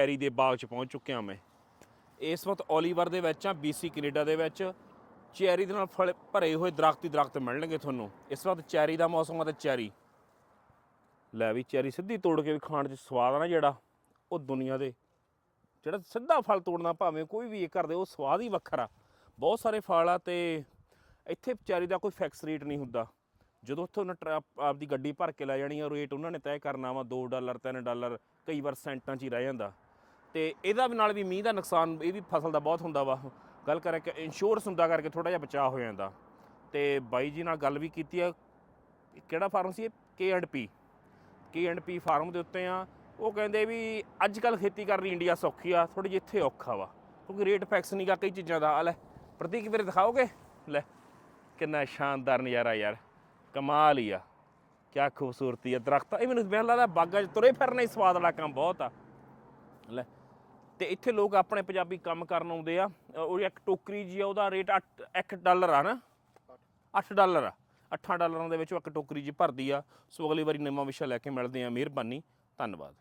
Cherry ਦੇ ਬਾਗ 'ਚ ਪਹੁੰਚ ਚੁੱਕਿਆ ਮੈਂ। ਇਸ ਵਕਤ ਓਲੀਵਰ ਦੇ ਵਿੱਚ ਆ BC ਕੈਨੇਡਾ ਦੇ ਵਿੱਚ। ਚੈਰੀ ਦੇ ਨਾਲ ਫਲ ਭਰੇ ਹੋਏ ਦਰਖਤ ਹੀ ਦਰਖਤ ਮਿਲਣਗੇ ਤੁਹਾਨੂੰ। ਇਸ ਵਕਤ ਚੈਰੀ ਦਾ ਮੌਸਮ ਆ ਤੇ ਚੈਰੀ। ਲੈ ਵੀ ਚੈਰੀ ਸਿੱਧੀ ਤੋੜ ਕੇ ਵੀ ਖਾਣ 'ਚ ਸਵਾਦ ਆ ਨਾ ਜਿਹੜਾ, ਉਹ ਦੁਨੀਆ ਦੇ। ਜਿਹੜਾ ਸਿੱਧਾ ਫਲ ਤੋੜਨਾ ਭਾਵੇਂ ਕੋਈ ਵੀ ਇਹ ਕਰਦੇ ਉਹ ਸਵਾਦ ਹੀ ਵੱਖਰਾ। ਬਹੁਤ ਸਾਰੇ ਫਲ ਆ ਤੇ ਇੱਥੇ ਚੈਰੀ ਦਾ ਕੋਈ ਫਿਕਸ ਰੇਟ ਨਹੀਂ ਹੁੰਦਾ। ਜਦੋਂ ਉੱਥੋਂ ਉਹਨਾਂ ਟਰਾ- ਆਪਦੀ ਗੱਡੀ ਭਰ ਕੇ ਲੈ ਜਾਣੀ ਆ, ਰੇਟ ਉਹਨਾਂ ਨੇ ਤੈਅ ਕਰਨਾ ਵਾ 2 ਡਾਲਰ 3 ਡਾਲਰ, ਕਈ ਵਾਰ ਸੈਂਟਾਂ 'ਚ ਹੀ ਰਹਿ ਜਾਂਦਾ। ਤੇ ਇਹਦਾ ਵੀ ਨਾਲ ਵੀ ਮੀਂਹ ਦਾ ਨੁਕਸਾਨ, ਇਹ ਵੀ ਫਸਲ ਦਾ ਬਹੁਤ ਹੁੰਦਾ ਵਾ। ਗੱਲ ਕਰਾਂ ਕਿ ਇੰਸ਼ੋਰੈਂਸ ਹੁੰਦਾ ਕਰਕੇ ਥੋੜਾ ਜਿਹਾ ਬਚਾਅ ਹੋ ਜਾਂਦਾ। ਤੇ ਬਾਈ ਜੀ ਨਾਲ ਗੱਲ ਵੀ ਕੀਤੀ ਆ, ਕਿਹੜਾ ਫਾਰਮ ਸੀ ਇਹ? K and P K and P farm ਦੇ ਉੱਤੇ ਆ। ਉਹ ਕਹਿੰਦੇ ਵੀ ਅੱਜ ਕੱਲ ਖੇਤੀ ਕਰਨੀ ਇੰਡੀਆ ਸੌਖੀ ਆ ਥੋੜੀ ਜਿਹੀ ਇੱਥੇ ਔਖਾ ਵਾ। ਕਿਉਂਕਿ ਰੇਟ ਫਿਕਸ ਨਹੀਂਗਾ ਕਈ ਚੀਜ਼ਾਂ ਦਾ। ਆ ਲੈ, ਪ੍ਰਤੀਕ ਵੀਰੇ ਦਿਖਾਓਗੇ? ਲੈ, ਕਿੰਨਾ ਸ਼ਾਨਦਾਰ ਨਜ਼ਾਰਾ ਯਾਰ। ਕਮਾਲ ਹੀ ਆ। ਕਿਆ ਖੂਬਸੂਰਤੀ ਆ। ਦਰਖਤ, ਇਹ ਮੈਨੂੰ ਮੈਨੂੰ ਲੱਗਦਾ ਬਾਗਾਂ 'ਚ ਤੁਰੇ ਫਿਰਨਾ ਹੀ ਸਵਾਦ ਵਾਲਾ ਕੰਮ ਬਹੁਤ ਆ। ਲੈ ਤੇ ਇੱਥੇ ਲੋਕ ਆਪਣੇ ਪੰਜਾਬੀ ਕੰਮ ਕਰਨ ਆਉਂਦੇ ਆ। ਉਹ ਇੱਕ ਟੋਕਰੀ ਜੀ ਆ, ਉਹਦਾ ਰੇਟ 8 1 ਡਾਲਰ ਆ ਨਾ? 8 ਡਾਲਰ ਆ। 8 ਡਾਲਰਾਂ ਦੇ ਵਿੱਚੋਂ ਇੱਕ ਟੋਕਰੀ ਜੀ ਭਰਦੀ ਆ। ਸੋ ਅਗਲੀ ਵਾਰੀ ਨਵਾਂ ਵਿਸ਼ਾ ਲੈ ਕੇ ਮਿਲਦੇ ਆ। ਮਿਹਰਬਾਨੀ। ਧੰਨਵਾਦ।